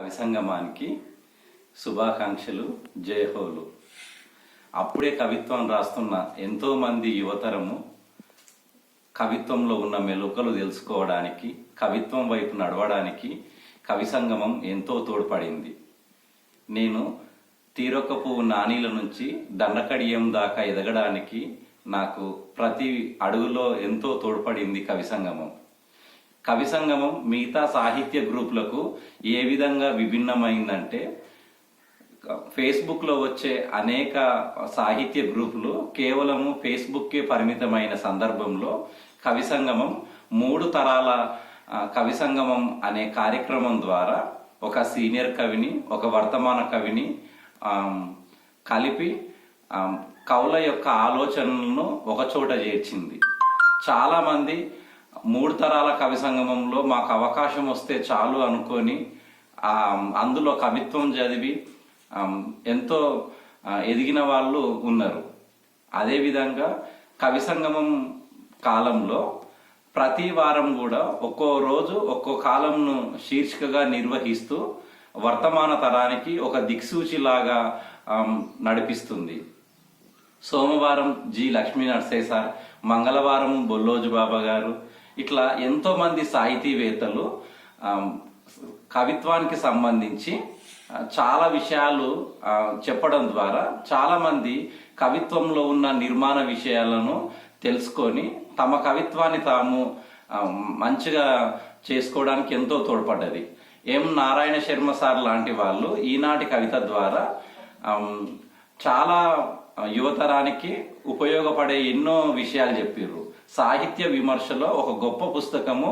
కవి సంగమానికి శుభాకాంక్షలు జయహోలు. అప్పుడే కవిత్వం రాస్తున్న ఎంతోమంది యువతరము కవిత్వంలో ఉన్న మెలుకలు తెలుసుకోవడానికి కవిత్వం వైపు నడవడానికి కవి సంగమం ఎంతో తోడ్పడింది. నేను తీరొక్క నానీల నుంచి దండకడియం దాకా ఎదగడానికి నాకు ప్రతి అడుగులో ఎంతో తోడ్పడింది కవి సంగమం కవి సంగమం మిగతా సాహిత్య గ్రూపులకు ఏ విధంగా విభిన్నమైందంటే ఫేస్బుక్లో వచ్చే అనేక సాహిత్య గ్రూపులు కేవలము ఫేస్బుక్కే పరిమితమైన సందర్భంలో కవి సంగమం మూడు తరాల కవి సంగమం అనే కార్యక్రమం ద్వారా ఒక సీనియర్ కవిని ఒక వర్తమాన కవిని కలిపి కవుల యొక్క ఆలోచనలను ఒకచోట చేర్చింది. చాలామంది మూడు తరాల కవి సంగమంలో మాకు అవకాశం వస్తే చాలు అనుకొని అందులో కవిత్వం చదివి ఎంతో ఎదిగిన వాళ్ళు ఉన్నారు. అదేవిధంగా కవి సంగమం కాలంలో ప్రతి వారం కూడా ఒక్కో రోజు ఒక్కో కాలంను శీర్షికగా నిర్వహిస్తూ వర్తమాన తరానికి ఒక దిక్సూచిలాగా నడిపిస్తుంది. సోమవారం జి లక్ష్మీ నరసయ్య సార్ మంగళవారం బొల్లోజు బాబా గారు ఇట్లా ఎంతో మంది సాహితీవేత్తలు కవిత్వానికి సంబంధించి చాలా విషయాలు చెప్పడం ద్వారా చాలా మంది కవిత్వంలో ఉన్న నిర్మాణ విషయాలను తెలుసుకొని తమ కవిత్వాన్ని తాము మంచిగా చేసుకోవడానికి ఎంతో తోడ్పడ్డది. ఎం నారాయణ శర్మ సార్ లాంటి వాళ్ళు ఈనాటి కవిత ద్వారా చాలా యువతరానికి ఉపయోగపడే ఎన్నో విషయాలు చెప్పిర్రు. సాహిత్య విమర్శలో ఒక గొప్ప పుస్తకము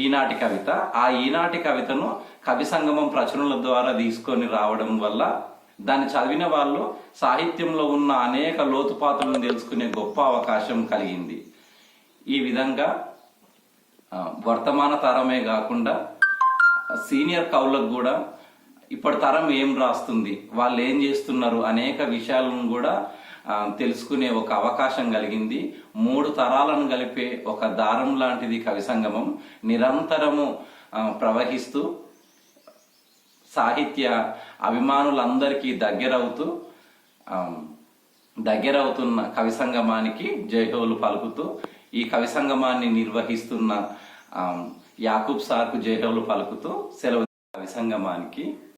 ఈనాటి కవిత. ఆ ఈనాటి కవితను కవి సంగమం ప్రచురణల ద్వారా తీసుకొని రావడం వల్ల దాన్ని చదివిన వాళ్ళు సాహిత్యంలో ఉన్న అనేక లోతుపాతులను తెలుసుకునే గొప్ప అవకాశం కలిగింది. ఈ విధంగా వర్తమాన తరమే కాకుండా సీనియర్ కవులకు కూడా ఇప్పటి తరం ఏం రాస్తుంది వాళ్ళు ఏం చేస్తున్నారు అనేక విషయాలను కూడా తెలుసుకునే ఒక అవకాశం కలిగింది. మూడు తరాలను కలిపే ఒక దారం లాంటిది కవి సంగమం. నిరంతరము ప్రవహిస్తూ సాహిత్య అభిమానులందరికీ దగ్గరవుతూ దగ్గరవుతున్న కవి సంగమానికి జయహోలు పలుకుతూ ఈ కవి సంగమాన్ని నిర్వహిస్తున్న యాకూబ్ సార్కు జయహోలు పలుకుతూ సెలవు కవి సంగమానికి